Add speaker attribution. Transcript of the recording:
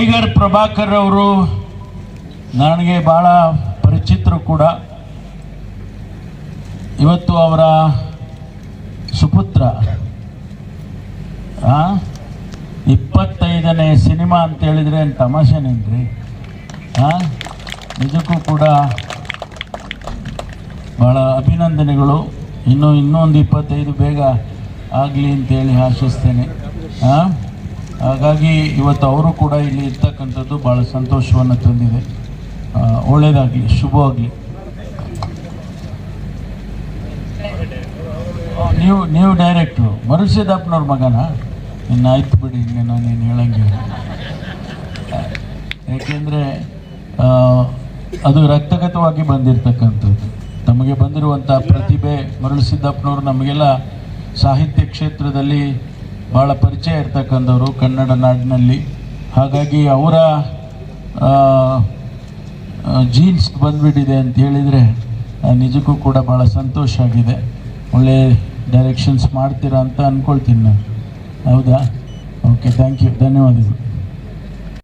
Speaker 1: Tiger Prabhakar ಅವರು ನನಗೆ ಭಾಳ ಪರಿಚಿತರು ಕೂಡ. ಇವತ್ತು ಅವರ ಸುಪುತ್ರ ಇಪ್ಪತ್ತೈದನೇ ಸಿನಿಮಾ ಅಂತ ಹೇಳಿದ್ರೆ ಏನು ತಮಾಷೆನೇನ್ರಿ? ಹಾಂ ನಿಜಕ್ಕೂ ಕೂಡ ಭಾಳ ಅಭಿನಂದನೆಗಳು. ಇನ್ನೂ ಇನ್ನೊಂದು ಇಪ್ಪತ್ತೈದು ಬೇಗ ಆಗಲಿ ಅಂತೇಳಿ ಆಶಿಸ್ತೇನೆ. ಆ? ಹಾಗಾಗಿ ಇವತ್ತು ಅವರು ಕೂಡ ಇಲ್ಲಿ ಇರ್ತಕ್ಕಂಥದ್ದು ಭಾಳ ಸಂತೋಷವನ್ನು ತಂದಿದೆ. ಒಳ್ಳೆಯದಾಗಲಿ ಶುಭವಾಗಲಿ. ನೀವು ನೀವು ಡೈರೆಕ್ಟ್ರು ಮರುಸಿದ್ದಪ್ಪನವ್ರ ಮಗನ? ಇನ್ನು ಆಯ್ತು ಬಿಡಿ, ಇನ್ನು ನಾನೇನು ಹೇಳಂಗಿಲ್ಲ. ಯಾಕೆಂದರೆ ಅದು ರಕ್ತಗತವಾಗಿ ಬಂದಿರತಕ್ಕಂಥದ್ದು. ತಮಗೆ ಬಂದಿರುವಂಥ ಪ್ರತಿಭೆ ಮರಳು ಸಿದ್ದಪ್ಪನವರು ನಮಗೆಲ್ಲ ಸಾಹಿತ್ಯ ಕ್ಷೇತ್ರದಲ್ಲಿ ಭಾಳ ಪರಿಚಯ ಇರ್ತಕ್ಕಂಥವ್ರು ಕನ್ನಡ ನಾಡಿನಲ್ಲಿ. ಹಾಗಾಗಿ ಅವರ ಜೀನ್ಸ್ ಬಂದ್ಬಿಟ್ಟಿದೆ ಅಂತ ಹೇಳಿದರೆ ನಿಜಕ್ಕೂ ಕೂಡ ಭಾಳ ಸಂತೋಷ ಆಗಿದೆ. ಒಳ್ಳೆ ಡೈರೆಕ್ಷನ್ಸ್ ಮಾಡ್ತೀರಾ ಅಂತ ಅಂದ್ಕೊಳ್ತೀನಿ ನಾನು. ಹೌದಾ? ಓಕೆ ಥ್ಯಾಂಕ್ ಯು ಧನ್ಯವಾದಗಳು.